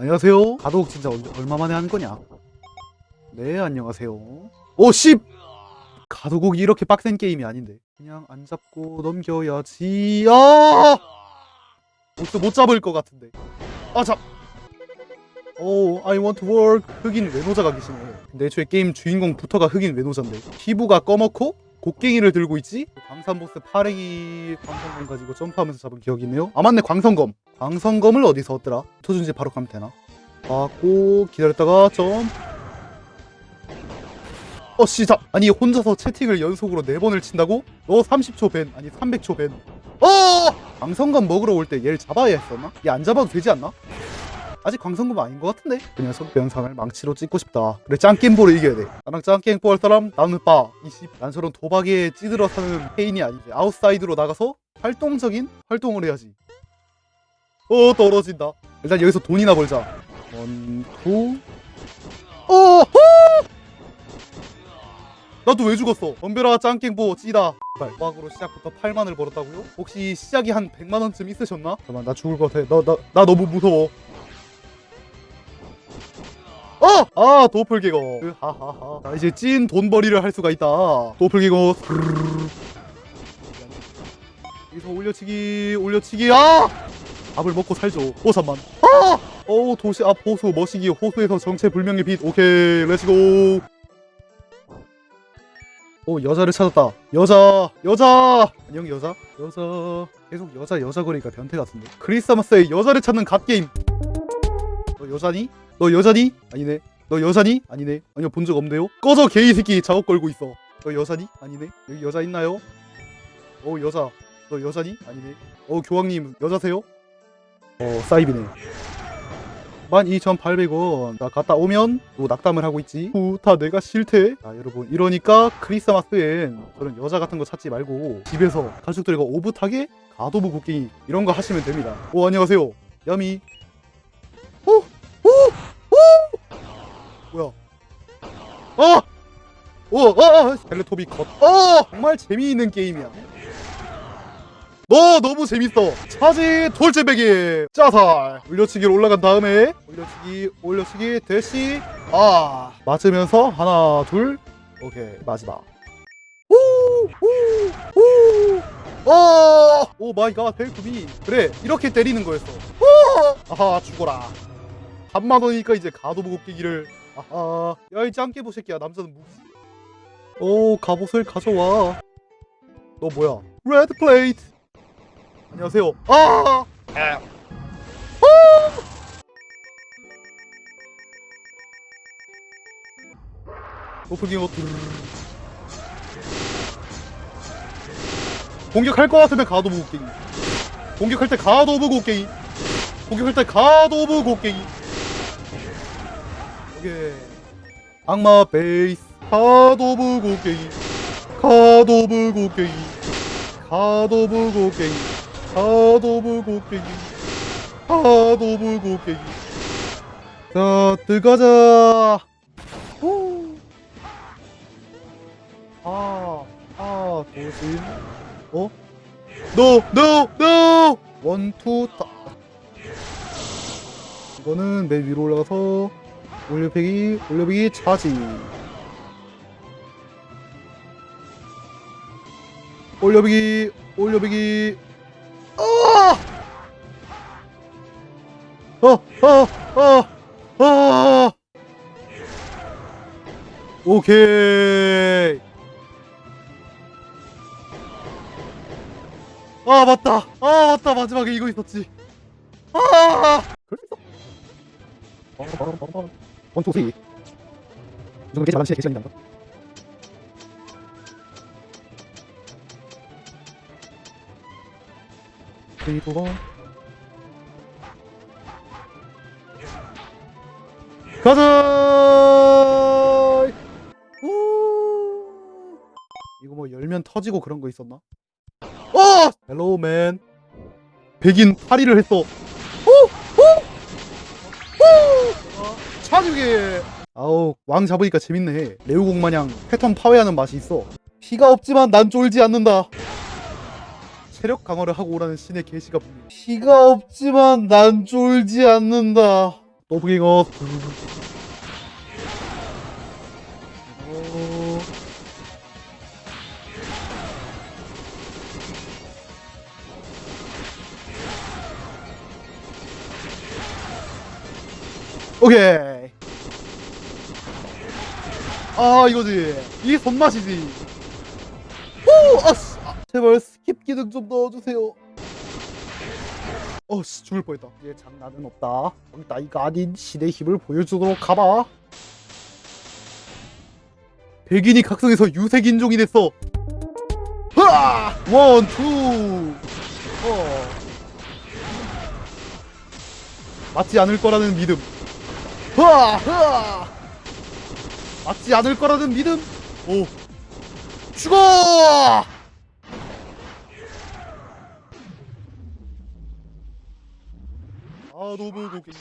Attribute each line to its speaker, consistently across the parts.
Speaker 1: 안녕하세요. 가독 진짜 얼- 얼마 만에 하는 거냐? 네, 안녕하세요. 오, 씨! 가도곡이 이렇게 빡센 게임이 아닌데. 그냥 안 잡고 넘겨야지. 아! 보스 못 잡을 것 같은데. 아, 잡! 오, I want to work. 흑인 외노자가 계시네. 근데 애초에 게임 주인공 부터가 흑인 외노자인데. 피부가 검었고, 곡괭이를 들고 있지? 광산보스 파랭이 광선검 가지고 점프하면서 잡은 기억이 있네요. 아, 맞네, 광선검. 광선검을 어디서 얻더라? 토준지 바로 가면 되나? 받고, 기다렸다가 점. 어, 시작! 아니, 혼자서 채팅을 연속으로 4번을 친다고? 너 30초 밴, 아니 300초 밴. 어! 광선검 먹으러 올 때 얘를 잡아야 했었나? 얘 안 잡아도 되지 않나? 아직 광선검 아닌 것 같은데? 그 녀석 영상을 망치로 찍고 싶다. 그래, 짱게임보로 이겨야 돼. 나랑 짱게임보 할 사람? 나는 빠. 이씨, 난 저런 도박에 찌들어 사는 페인이 아니지. 아웃사이드로 나가서 활동적인 활동을 해야지. 어, 떨어진다. 일단 여기서 돈이나 벌자. 원, 투. 어! 나도 왜 죽었어? 덤벼라 짱깽보 찌다 도박으로 시작부터 8만을 벌었다고요? 혹시 시작이 한 100만원쯤 있으셨나? 잠깐만 나 죽을 것 같아 나, 나, 나 너무 무서워 어! 아 으, 하하하 자 이제 찐 돈벌이를 할 수가 있다 스르르르. 여기서 올려치기 올려치기 아! 밥을 먹고 살죠. 오 잠만. 아! 오 도시 앞 호수 머시기 호수에서 정체불명의 빛. 오케이 렛츠고 오 여자를 찾았다. 여자 여자! 안녕 여자. 여자. 계속 여자 여자 거리니까 변태 같은데. 크리스마스에 여자를 찾는 갓게임. 너 여자니? 너 여자니? 아니네. 너 여자니? 아니네. 아니요 본 적 없네요? 꺼져 게이 새끼. 작업 걸고 있어. 너 여자니? 아니네. 여기 여자 있나요? 오 여자. 너 여자니? 아니네. 어 교황님 여자세요? 어 사이비네 12,800원 자 갔다 오면 또 낙담을 하고 있지 후다 내가 싫대 자 여러분 이러니까 크리스마스엔 저런 여자 같은 거 찾지 말고 집에서 가족들과 오붓하게 가도부 곡괭이 이런 거 하시면 됩니다 오 안녕하세요 야미 오! 오! 오! 뭐야 아! 오! 아! 아! 텔레토비 컷 어! 정말 재미있는 게임이야 너 너무 재밌어. 차지 돌제배기. 짜살. 올려치기로 올라간 다음에 올려치기 올려치기 대시. 아 맞으면서 하나 둘. 오케이 마지막. 오오 마이 갓 헬프미 그래 이렇게 때리는 거였어. 오! 아하 죽어라. 3만 원이니까 이제 가도부 곡기기를. 아하. 야이 짱깨보 새끼야. 남자는 무기. 오 갑옷을 가져와. 너 뭐야? 레드 플레이트 안녕하세요. 아! 아! 오프닝 어트 공격할 것 같으면 가드 오브 곡괭이 공격할 때 가드 오브 곡괭이 공격할 때 가드 오브 곡괭이 오케이. 악마 베이스. 가드 오브 곡괭이 가드 오브 곡괭이 가드 오브 곡괭이 하도브 곡괭이 자 들어가자. 후. 아, 아, 도심 어? 노, 노, 노! 원, 투, 타 이거는 맨 위로 올라가서 올려배기, 올려배기 차지. 올려배기, 올려배기 어, 어, 어, 어. 오케이. 아, 맞다. 아, 맞다. 마지막에 이거 있었지. 아! 그랬어? 원투. 이 정도 게 잘난 시에 계시는다. 쓰리 두 가자! 우! 이거 뭐 열면 터지고 그런 거 있었나? 어! 헬로우 맨. 백인 파리를 했어. 오! 오! 오! 차주게. 아우 왕 잡으니까 재밌네. 레오공 마냥 패턴 파괴하는 맛이 있어. 피가 없지만 난 쫄지 않는다. 체력 강화를 하고 오라는 신의 계시가 분명. 피가 없지만 난 쫄지 않는다. 더블갱어 어... 오케이. 아 이거지. 이게 손맛이지. 오 아씨 아, 제발 스킵 기능 좀 넣어주세요 어 씨 죽을 뻔했다. 이제 장난은 없다. 나이가 아닌 신의 힘을 보여주도록 가봐. 백인이 각성해서 유색 인종이 됐어. 흐아 원 투. 어. 맞지 않을 거라는 믿음. 흐아 흐아 맞지 않을 거라는 믿음. 오. 죽어 아 너무 고개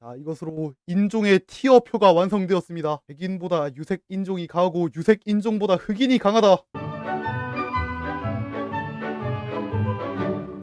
Speaker 1: 자 이것으로 인종의 티어표가 완성되었습니다. 백인보다 유색 인종이 강하고 유색 인종보다 흑인이 강하다